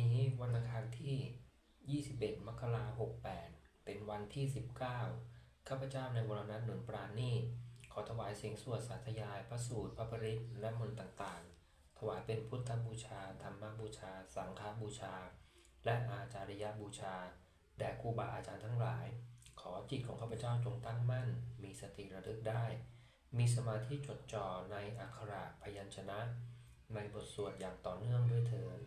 นี้วันอังคารที่ 21 มกราคม 68 เป็นวันที่ 19 ข้าพเจ้าในวรณัตหนุนปราณีขอถวายเสียงสวดสาธยาย พระสูตร พระปริตและมนต์ต่างๆ ถวายเป็นพุทธบูชา ธรรมบูชา สังฆบูชา และอาจาริยบูชา แด่ครูบาอาจารย์ทั้งหลาย ขอจิตของข้าพเจ้าจงตั้งมั่น มีสติระลึกได้ มีสมาธิจดจ่อในอักขระพยัญชนะ ในบทสวดอย่างต่อเนื่องด้วยเถิด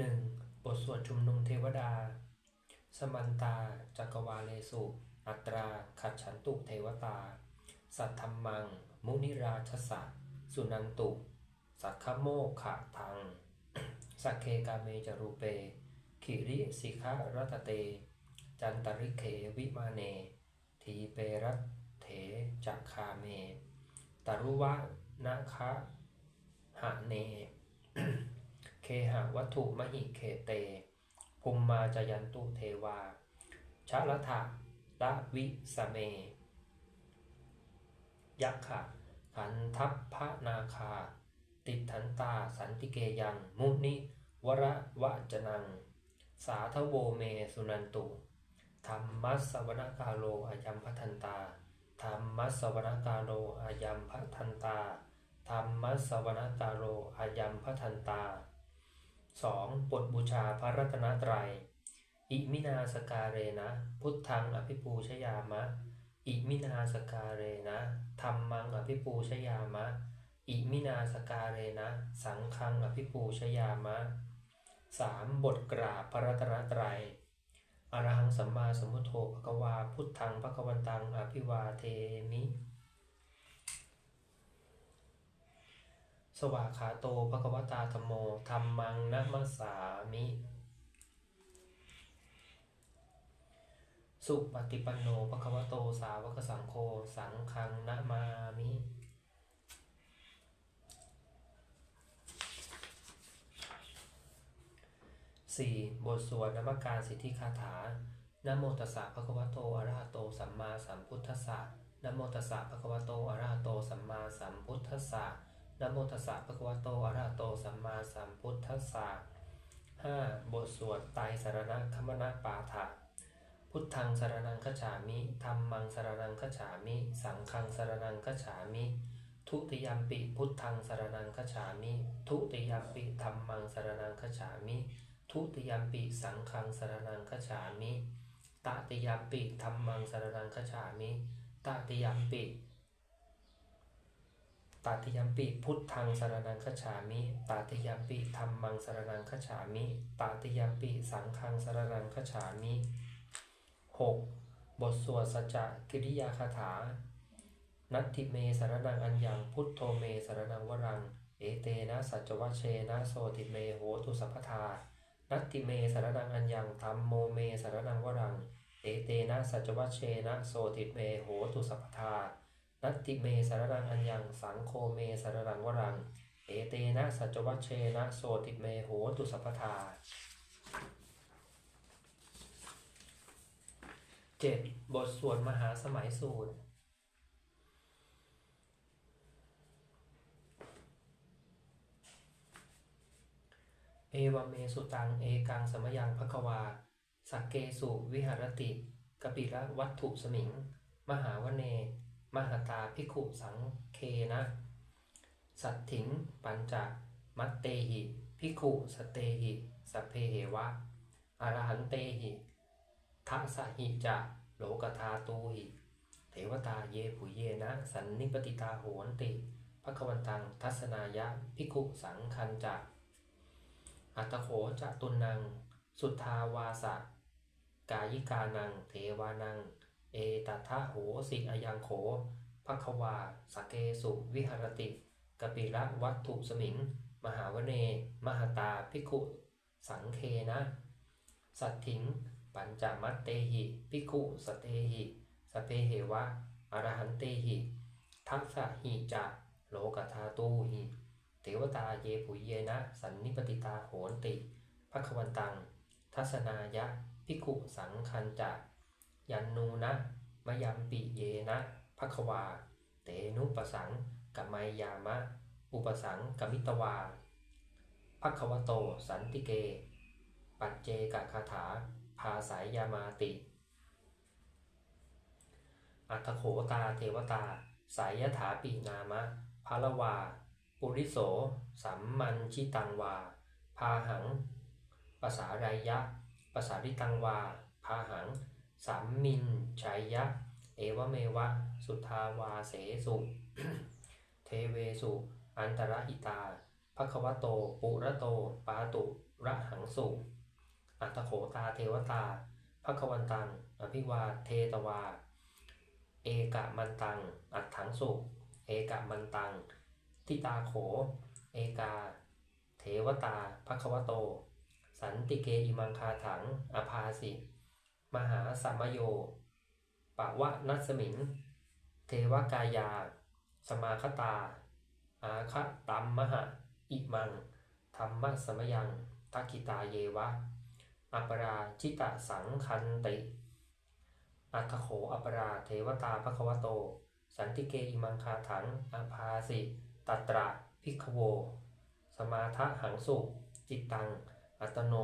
หนึ่งบทสวดชุมนุมเทวดา สมันตา จักรวาเลสุ อัตรา ขัดฉันตุเทวตา สัทธรรมัง มุนิราชสะสุนันตุ สักขโมกขะทัง สักเคกาเมจรูเป ขิริสิคะรัตเต จันตริเขวิมาเน ทีเปรัตเถจักคาเมตรุวะนะคะหะเน เคหะวัตถุมหิเคเตภูมิมาจยันตุเทวาชะละทะละวิสเม ยักขะขันทัพพระนาคา ติดทันตาสันติเกยัง มุนิวระวะจนัง สาทโวเมสุนันตุธรรมัสสวนกาโลอายัมพัทันตาธรรมัสสวนกาโลอายัมพัทันตาธรรมัสสวนกาโลอายัมพัทันตา 2. บทบูชาพระรัตนตรัย อิมินาสกาเรนะ พุทธังอภิปูชยามะ อิมินาสกาเรนะธรรมังอภิปูชยามะ อิมินาสกาเรนะ สังฆังอภิปูชยามะ 3. บทกราบพระรัตนตรัยอรหังสัมมาสัมพุทโธภควาพุทธังภควันตังอภิวาเทมิ สวาขาโตภควตาธมโมธรรมังนัมสสามิ สุปฏิปันโนภควโตสาวกสังโฆสังฆังนะมามิสี่บทสวดนมการสิทธิคาถานโมตัสสะภะคะวะโตอะระหะโตสัมมาสัมพุทธัสสะนโมตัสสะภะคะวะโตอะระหะโตสัมมาสัมพุทธัสสะ นะโมตัสสะภะคะวะโตอะระหะโตสัมมาสัมพุทธัสสะห้าบทสวดไตรสารณคมนปาฐะพุทธังสารนังคัจฉามิธัมมังสารนังคัจฉามิ สังฆังสารนังคัจฉามิ ทุติยมปิพุทธังสารนังคัจฉามิ ทุติยมปิธัมมังสารนังคัจฉามิ ทุติยมปิสังฆังสารนังคัจฉามิตติยมปิธรรมังสารนังคัจฉามิตติยมปิ ตติยัมปิพุทธังสารนังคัจฉามิตติยัมปิธรรมังสารนังคัจฉามิตติยัมปิสังฆังสารนังคัจฉามิ 6. บทสวดสัจจกิริยาคาถา นัตถิเมสารนังอัญญังพุทโธเมสารนังวรัง เอเตนะสัจวัชเชนะโสติเมโหตุสัพพทา นัตติเมสารนังอัญญังธรรมโมเมสารนังวรัง เอเตนะสัจวัชเชนะโสติเมโหตุสัพพทา นัตติเมสารนังอัญญังสังโฆเมสารนังวรัง เอเตนะสัจวัชเชนะโสติเมโหตุสัพพทาเจ็ดบทสวดมหาสมัยสูตรเอวเมสุตัง เอกังสมยังภควา สักเกสุวิหารติ กปิระวัตถุสมิง มหาวเน มหตาภิกขุสังเคนะ สัตถิงปัญจมัตเตหิภิกขุสเตหิสพเพเหวะอรหันเตหิทัสสหิจะโลกธาตูหิ เทวตาเยปุเยนะ สันนิปติตาโหนติภควันตังทัศนายะภิกขุสังคันจะอัตโขจะตุนัง สุทธาวาสะกายิกานัง เทวานัง เอตัทธะโหสิอายังโขภควาสเกสุวิหรติกปิระวัตถุสมิง มหาวเน มหตาภิกขุสังเคนะ สัตถิง ปัญจมัตเตหิภิกขุสเตหิสเพเหวะอรหันเตหิ ทัสสะหิจะโลกธาตูหิเทวตาเยปุเยนะ สันนิปติตาโหนติภควันตัง ทัศนายะภิกขุสังคันจะ ยันนูนะมยัมปิเยนะภควาเทนุปสังกัมมยามะ อุปสังกมิตวาภควโตสันติเก ปัจเจกคาถา ภาสายยามาติ อัตโขตาเทวตา สายยถาปีนามะภาลวา ปุริโส สัมมันชิตังวา พาหังภาษาไรยะภาษาริตังวา พาหัง สัมมินชัยยะ เอวเมวะ สุทาวาเสสุ เทเวสุ อันตรหิตาภควโต ปุระโต ปาตุระหังสุอัตโขตาเทวตาภควันตัง อภิวาเทตวา เอกะมันตัง อัตถังสุเอกะมันตัง ทิตาโข เอกา เทวตาภควโต สันติเกอิมังคาถัง อภาสิ มหาสัมมโยปะวะนัสมิง เทวกายา สมาคตา อาคะตัมมหะอิมัง ธรรมสมยังทักิตาเยวะ อัปราชิตะสังคันติ อัตโขอัปราเทวตาภควโต สันติเกอิมังคาถังอภาสิตัตระพิกโว สมาทะหังสุจิตตัง อัตโน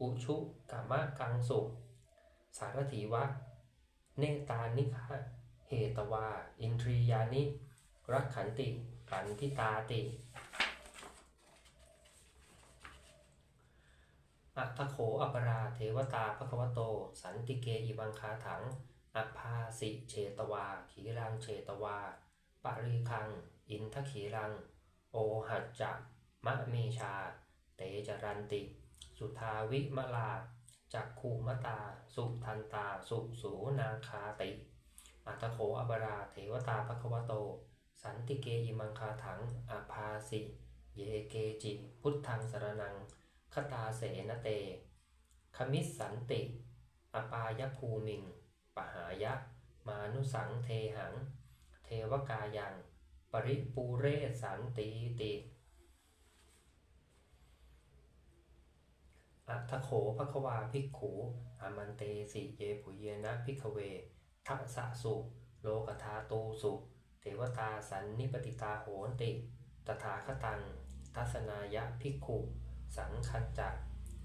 อุชุกามะกังสุ สารถีวะ เนตานิคะเหตวา อินทรียานิ รักขันติปันทิตาติ อัตโขอัปราเทวตาภควโต สันติเกอิมังคาถังอภาสิเฉตวา ขีรังเฉตวา ปริคัง อินทขีรัง โอหัจจะมะเมชา เตจรันติ สุทาวิมลา จักขุมตา สุทันตา สุสูนาคาติ อัตโขอัปราเทวตาภควโต สันติเกยิมังคาถังอภาสิ เยเกจิ พุทธังสรนัง คตาเสนเต คมิสสันติ อปายภูมิง ปหายะ มานุสังเทหัง เทวกายัง ปริปูเรสันติติ อัตโขภควาภิกขูอามันเตสิเยปุเยนะภิกเว ทัสะสุ โลกธาตูสุ เทวตาสันนิปติตาโหนติ ตถาคตัง ทัศนายะภิกขุ สังคัญจัก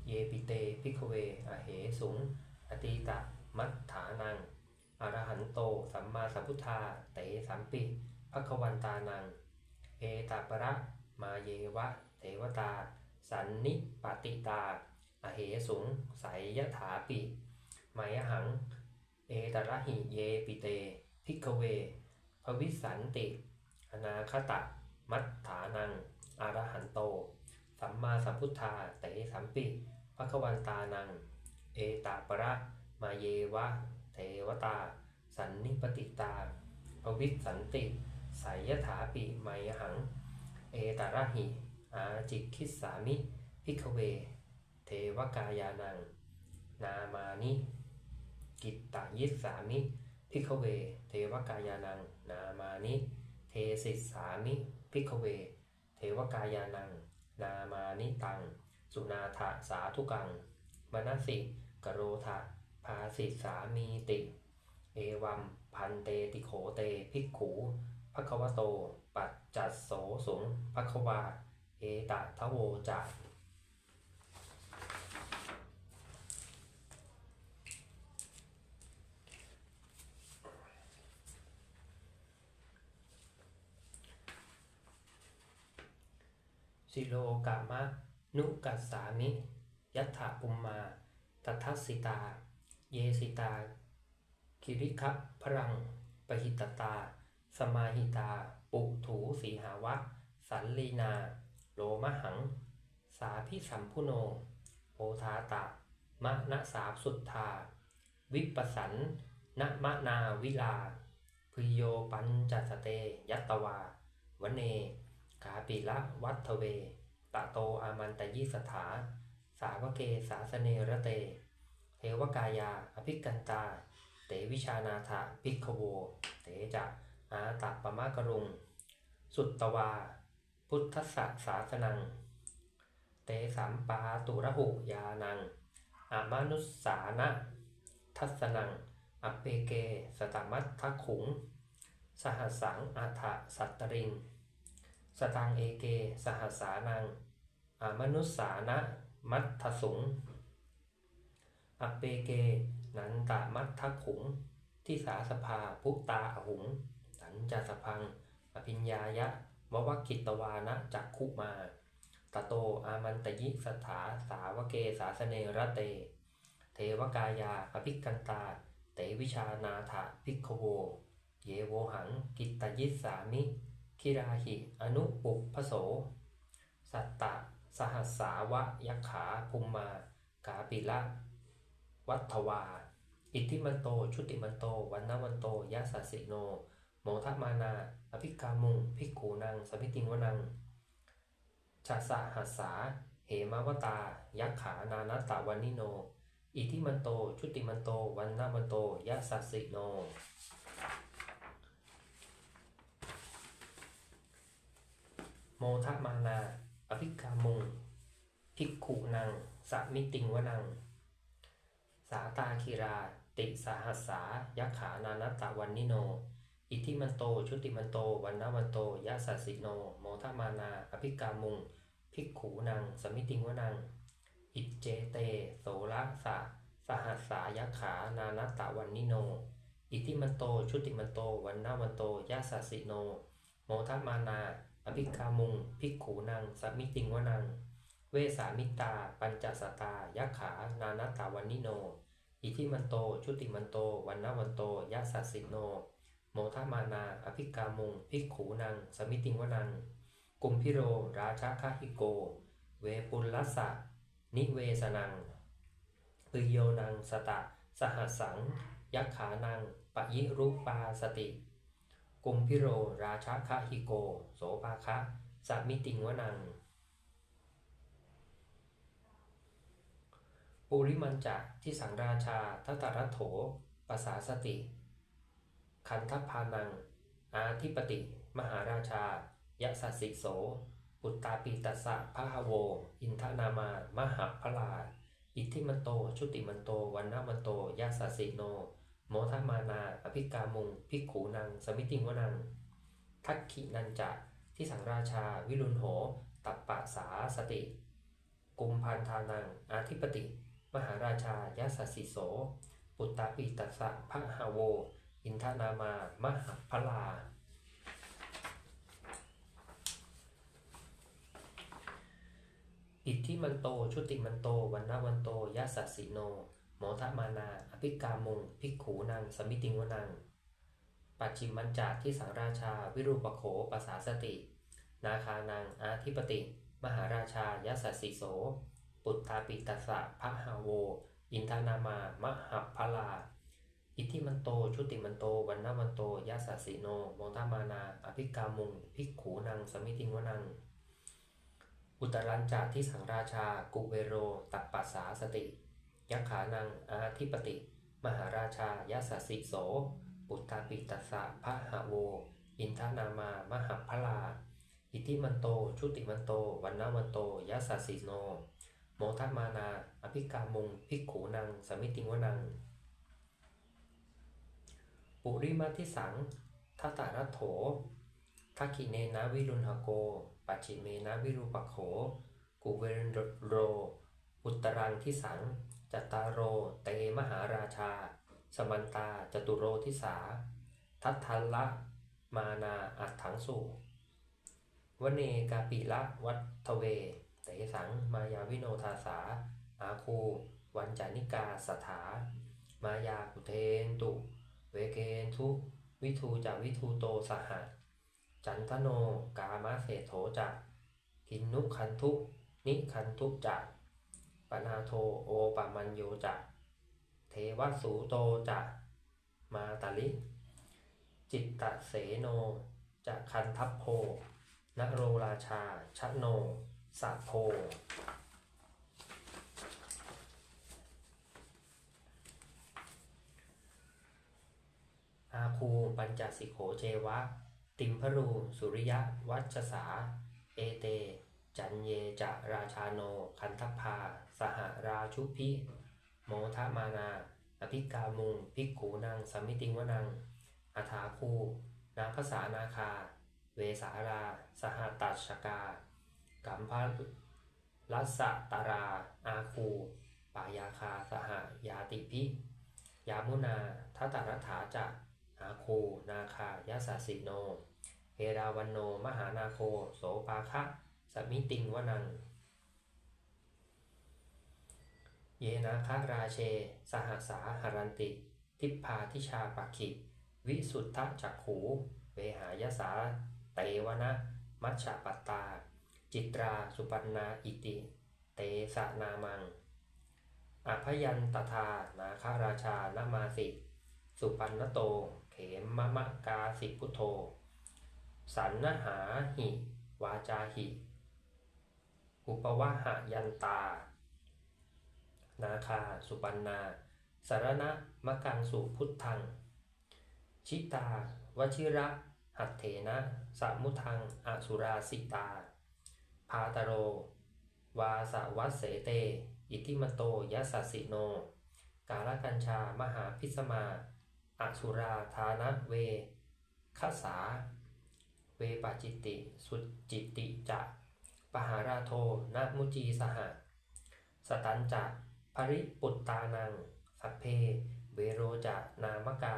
เยปิเตภิกเว อเหสุง อตีตะมัฏฐานัง อรหันโต สัมมาสัมพุทธา เตสัมปิภควันตานัง เอตาประมาเยวะ เทวตา สันนิปติตา อเหสุงสายยะถาปิมายหัง เอตระหิเยปิเต พิกเว ภวิสันติ อนาคตะ มัฏฐานังอรหันโต สัมมาสัมพุทธาเตสัมปิภควันตานัง เอตาประมาเยวะ เทวตา สันนิปติตา ภวิสันติสายยถาปิมายหัง เอตระหิ อาจิกคิสามิ พิกเว วกายานัง นามานิ กิตตยิสสามิพิกเว เทวกายานัง นามานิ เทสิสสามิพิกเว เทวกายานัง นามานิตัง สุนาถะสาธุกัง มนสิกโรธะภาสิสามีติ เอวัมพันเตติโขเตภิกขูภควโต ปัจจัสโสสุงภควา เอตทะโวจะ สิโลกามะ นุกัสสามิยัตถะปุมมาตัทัสสิตา เยสิตา คิริคะพรัง ปหิตตา สมาหิตา ปุถูสีหาวะ สันลีนา โลมหัง สาพิสัมพุโนโอทาตะ มะนะสาสุทธา วิปสันนะมะนาวิลาพโยปัญจสเต ยัตตวา วเน กาปิละวัตเว ตะโตอามันตยิสถา สาวเกสาสเนระเต เทวกายา อภิกันตา เตวิชานาถาภิกขโว เตจะอาตะปมะกรุง สุตตวา พุทธสสาสนัง เตสัมปาตุระหุยานังอามานุสสานะ ทัสนังอปเปเก สตมัตทขุง สหัสสังอัฏฐสัตตริง สตังเอเก สหัสานังอามนุสสานะมัทธสุงอเปเก นันตามัทธขุง ที่สาสภาพุตาอหุงสันจสพัง อภิญญายะววกิตวานะจักขุมาตโตอามันตยิสถาสาวเกสาสเนระเต เทวกายาอภิกันตา เตวิชานาถาภิกโว เยโวหัง กิตตยิสสามิ คิราหิอนุปุพโส สัตตะ สหัสสาวะยักขาภูมมา กาปิละ วัฏวา อิทธิมันโต ชุติมันโต วันนวันโตยะสัสิโน โมทมานา อภิกามุงภิกขูนังสมิติงวนังชาสะหัสสา เหมาวตา ยักขา นานัตตาวันนิโน อิทธิมันโต ชุติมันโต วันนวันโตยะสัสสิโน มทมานา อภิกามุงภิกขุนังสมิติงวนัง สาตาคีรา ติสาหัสสายักขานานัตตาวันนิโน อิทิมันโต ชุติมันโต วันนวันโตยะสัสสิโน โมทมานา อภิกามุงภิกขูนังสมิติงวนัง อิจเจเต โสระสะสหัสสายักขานานัตตาวันนิโน อิทิมันโต ชุติมันโต วันนวันโตยะสัสสิโน โมทมานา อภิกามุงภิกขูนังสมิติงวนัง เวสามิตา ปัญจสตายักขา นานตาวันนิโน อิทิมันโต ชุติมันโต วันนวันโตยะสัสสิโน โมทามานา อภิกามุงภิกขูนังสมิติงวนัง กุมพิโร ราชาคาหิโก เวปุลลัสสะ นิเวสนังปโยนังสตะ สหัสัง ยักขานังปยิรุปาสติ กุมพิโร ราชาคาหิโก โสภาคะสมิติงวนัง ปุริมันจะที่สังราชาทัตตรัโถปสาสติ คันทัพพานัง อาทิปติ มหาราชายะสัสสิโส ปุตตาปีตัสสะพะหโว อินทนามามหาพลาอิทธิมันโต ชุติมันโตวันนามันโตยะสัสสิโน โมทมานา อภิกามุง ภิกขูนัง สมิติงวนัง ทักขินันจะที่สังราชา วิรุณโห ตัปปะสาสติ กุมพันธานัง อาทิปติ มหาราชายะสัสสิโส ปุตตาปีตัสสะพระหโว อินทนามามหาพลา อิทธิมันโต ชุติมันโตวันนาวันโตยะสัสสิโน โมทมานา อภิกามุง ภิกขูนัง สมิติงวนัง ปัจฉิมมันจาที่สังราชา วิรูปโขปสาสติ นาคานัง อาทิปติ มหาราชายสัสสิโส ปุตตาปิตัสสะพระหาโว อินทานามามหาพลา อิทิมันโต ชุติมันโต วันนาวันโตยะสัสสิโนโมทมานา อภิกามุง ภิกขูนัง สมิติงวนัง อุตรัญจาที่สังราชา กุเวโร ตัปปัสสาสติ ยักขานังอาทิปติ มหาราชายะสสิโส ปุตตาปิตัสสะพระหะโว อินทนามามหาพลา อิทิมันโต ชุติมันโต วันนาวันโตยะสสิโน โมทัมานา อภิกามุงภิกขูนัง สมิติงวนัง ปุริมาทิสังทัตารัตโถทักขิเนนะวิรุณหโก ปัจฉิเมนะวิรูปโขกุเวรโร อุตรังทิสัง จัตตารโร เตมหาราชา สมันตา จตุโรทิสา ทัตทัลละ มานาอัตถังสุวเนกาปิละวัตเว เตสัง มายาวิโนทาสา อาคู วันจานิกาสถา มายากุเทนตุ เวเกนทุ วิทูจาวิทูโตสหะจันทโน กามะเศโถจักกินนุคันทุ นิคันทุจัก ปนาโทโอปะมันโยจักเทวสูโตจักมาตาลิ จิตตเสโนจะคันทัพโพนโรราชาชะโนสัพโพอาคูปัญจสิโขเจวะ ติมพรู สุริยะ วัชสา เอเต จันเยจะราชาโน คันทัพพา สหราชุพิโมทมานา อภิกามุงภิกขูนังสมมิติงวนังอาถาคูนาคสานาคา เวสารา สหตัชกากัมพลัสะตารา อาคูปายาคาสหายาติพิ ยามุนาทัตรัฐาจะอาคูนาคายาสาสิโน เฮราวันโน มหานาโค โสปาคะ สมิติงวนัง เยนาคาราเช สหสาหรันติ ทิพพาทิชาปักขิ วิสุทธจักขูเวหายสา เตวนะ มัชฌปตตา จิตราสุปันนาอิติ เตสะนามังอภยันตทานาคาราชานามาสิ สุปันนโต เขมมะมะกาสิพุทโธ สันนหาหิ วาจาหิ อุปวะหะยันตา นาคา สุปันนา สารณะมะกังสุพุทธัง ชิตา วชิระ หัตเถนะสมุทังอสุราสิตา พาตโร วาสวัสเสเต อิทิมโตยัสสิโน กาลกัญชามหาพิสมาอสุราธานะเวคสา เวปาจิตติ สุจิตติจะ ปหาราโทนะมุจีสหะ สตันจะภริปุตตานัง สัพเพ เวโรจะนามกา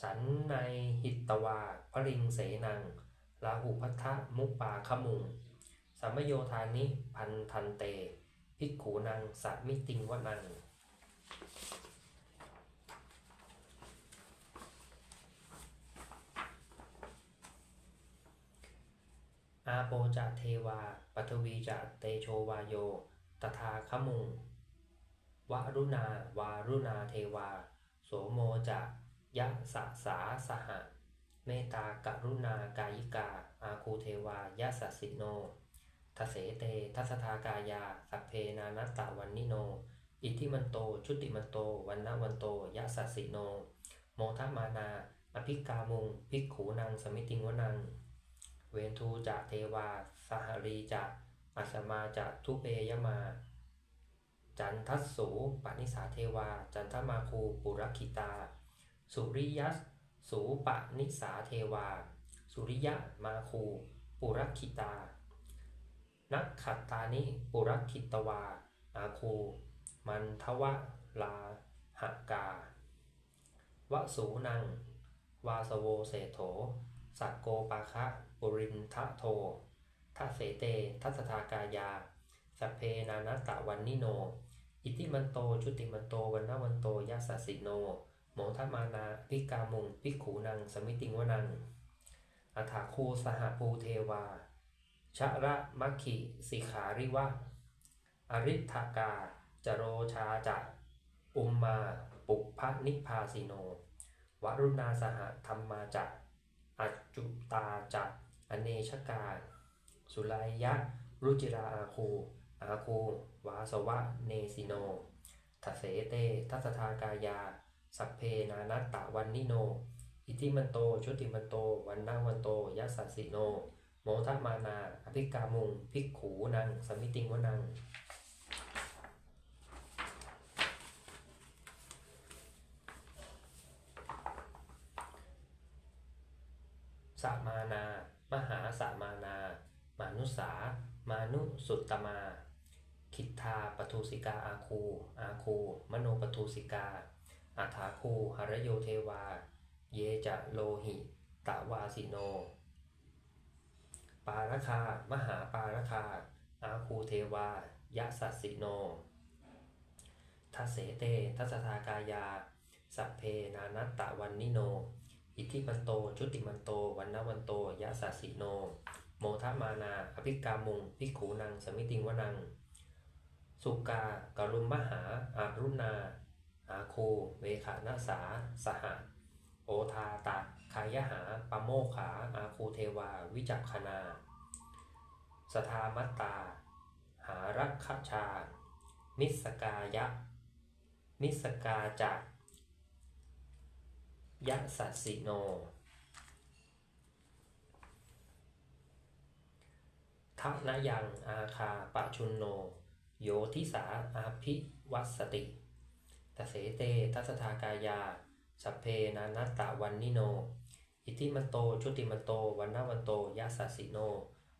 สันในหิตตวาปริงเสนังลาหุพัทธมุปาขมุงสัมโยธานิพันทันเต ภิกขูนังสัมิติงวนัง อาโปจะเทวา ปัทวีจะเตโชวาโย ตถาคมุง วรุณาวารุณาเทวา โสโมจะยะสะสาสหะ เมตากรุณากายิกา อาคูเทวายะสัสิโนทเสเตทัสทากายา สัพเพนานัตตาวันนิโน อิทิมันโต ชุติมันโต วันนวันโตยะสัสสิโน โมทมานา อภิกามุง ภิกขูนางสมิติงวนัง เวนทูจะเทวา สหรีจะอัสมาจะทุเปยมา จันทัสสูปนิสาเทวา จันทมาคูปุรคิตา สุริยัสสูปนิสาเทวา สุริยะมาคูปุรคิตา นักขัตตานิปุรคิตวา อาคู มันทวะลาหกาวสูนัง วาสโวเสโถสักโกปาคะ ปุรินทะโททัสเสเต ทัสทากายา สเพนานัตตะวันนิโน อิติมันโต ชุติมันโตวันนวันโตยัสสสิโนโมทมานาพิกามุงพิกขูนัง สมิติงวนังอัฐาคูสหภูเทวา ชะระมัคคิสิขาริวะ อริทากา จโรชาจะ อุมมา ปุพพนิพพาสิโน วรุณาสหธรรมาจะอัจจุตาจะ อเนชกา สุลายะ รุจิราอาคู อาคู วาสวะ เนสิโนทัเสเต ทัสทากายา สัพเพนานัตตะวันนิโน อิทิมันโต ชุติมันโต วันนาวันโตยัสสสิโน โมทมานา อภิกามุง ภิกขูนัง สมิติงวนังสามานา มหาสามานา มานุสา มานุสุตตมา คิทธาปทุสิกาอาคู อาคู มโนปทุสิกาอาถาคูหรโยเทวา เยจะโลหิตาวาสิโน ปารคา มหาปารคา อาคูเทวายะสัสสิโนทัเสเต ทัสทากายา สัพเพนานัตตะวันนิโน อิทธิมันโต ชุติมันโต วันนวันโต ยะสัสสิโน โมทมานา อภิกามุงภิขูนัง สมิติงวนัง สุกา กรุมมหา อารุณา อาคู เวขานาสา สหะโอทาตะคายหาปโมขา อาคูเทวา วิจักขณาสทามัตตา หารักขชา มิสกายะ มิสกาจัก ยะสัสสิโน ทันยังอาคาปะชุนโน โยทิสาอาภิวัสติตเสเตทัสทากายาสัพเพนานัตตะวันนิโน อิติมันโต ชุติมันโต วันนาวันโตยะสัสสิโน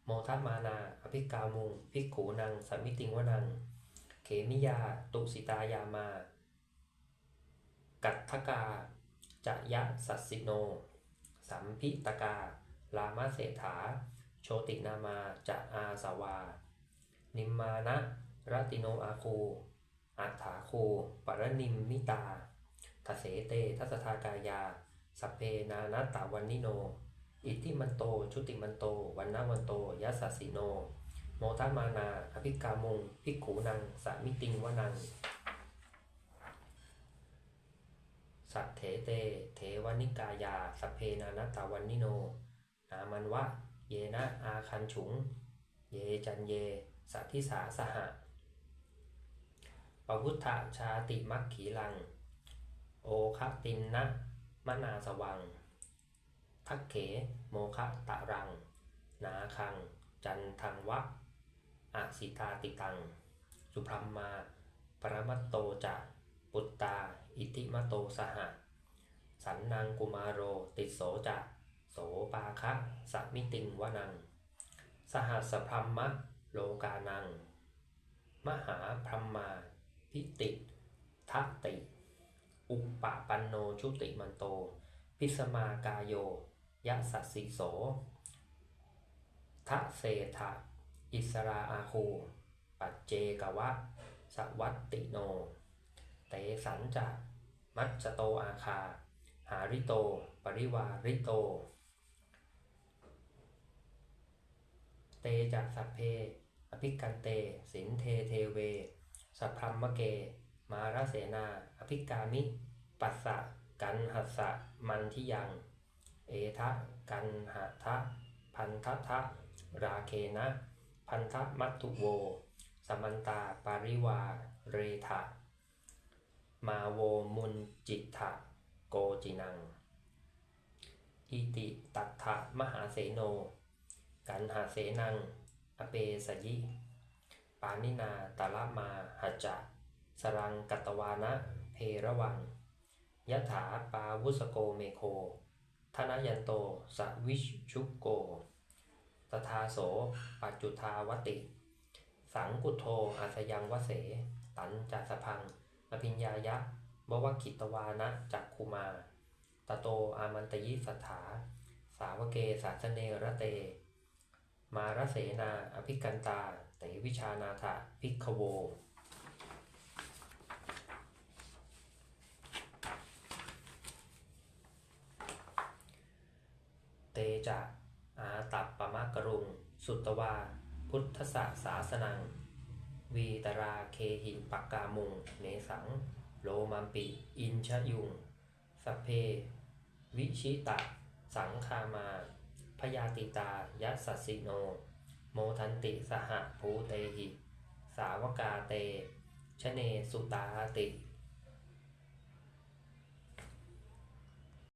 โมทัมมานา อภิกามุงภิกขูนังสัมมิติงวนัง เขมิยา ตุสิตายามา กัตถกา จะยะสัสสิโน สัมพิตกา ลามาเศรษฐาโชตินามาจะอาสาวา นิมมานะรติโนอาคู อัฏฐาคู ปรนิมมิตาทเสเตทัสทากายาสพเพนานัตตาวันนิโน อิติมันโต ชุติมันโต วันนาวันโตยัสสสิโน โมทัมานา อภิกามุงภิกขูนัง สามิติงวนัง สัทเถเต เทวนิกายาสพเพนานัตตาวันนิโน นามันวะ เยนะอาคันฉุง เยจันเย สัทธิสาสหะปวุฒะชาติมัคขีลัง โอคตินนะมนาสวัง ทักเข โมคะตะรัง นาคัง จันทังวะอาสิตาติตัง สุพรัมมา ปรมัตโตจะ ปุตตา อิติมโตสหะสันนางกุมารโรติโสจะโสปาคะสัมิติงวนัง สหัสพรมมะโลกานัง มหาพรมมาพิติทัติอุปปปันโนชุติมันโต พิสมากายโยยะสัสสิโสทะเศธะอิสราอาคู ปัจเจกวะสวัตติโน เตสันจะ มัจโตอาคา หาริโต ปริวาริโต เตจะสัพเพ อภิกันเต สินเทเทเว สัพพรมมะเก มาราเสนา อภิกามิ ปัสสะ กันหัสสะ มันทิยัง เอทะ กันหะทะ พันทะทะ ราเคนะ พันทะมัตตุโว สมันตา ปาริวา เรทะ มาโวมุนจิตถะโกจินัง อิติตัทะมหาเสโน กันหาเสนัง อเปสยิ ปานินาตาละมาหัจจะ สรังกัตวานะ เพระวังยะถาปาวุสโกเมโค ธนยันโตสวิชชุกโกตถาโสปัจจุทาวติ สังกุโทอาสยังวเส ตันจัสพัง อภิญญายะบวคิตวานะจักคุมาตโตอามันตยิสัทธาสาวเกสาสเนระเต มารเสนาอภิกันตาเตวิชานาถะพิกขโว เตจะอาตัปปมะกรุง สุตวา พุทธสสาสนัง วีตราเคหิปักกามุง เนสัง โลมัมปิ อินชยุงสพเพ วิชิตะ สังคามา พยาติตายัสสสิโน โมทันติสหภูเตหิ สาวกาเต ชเนสุตาติ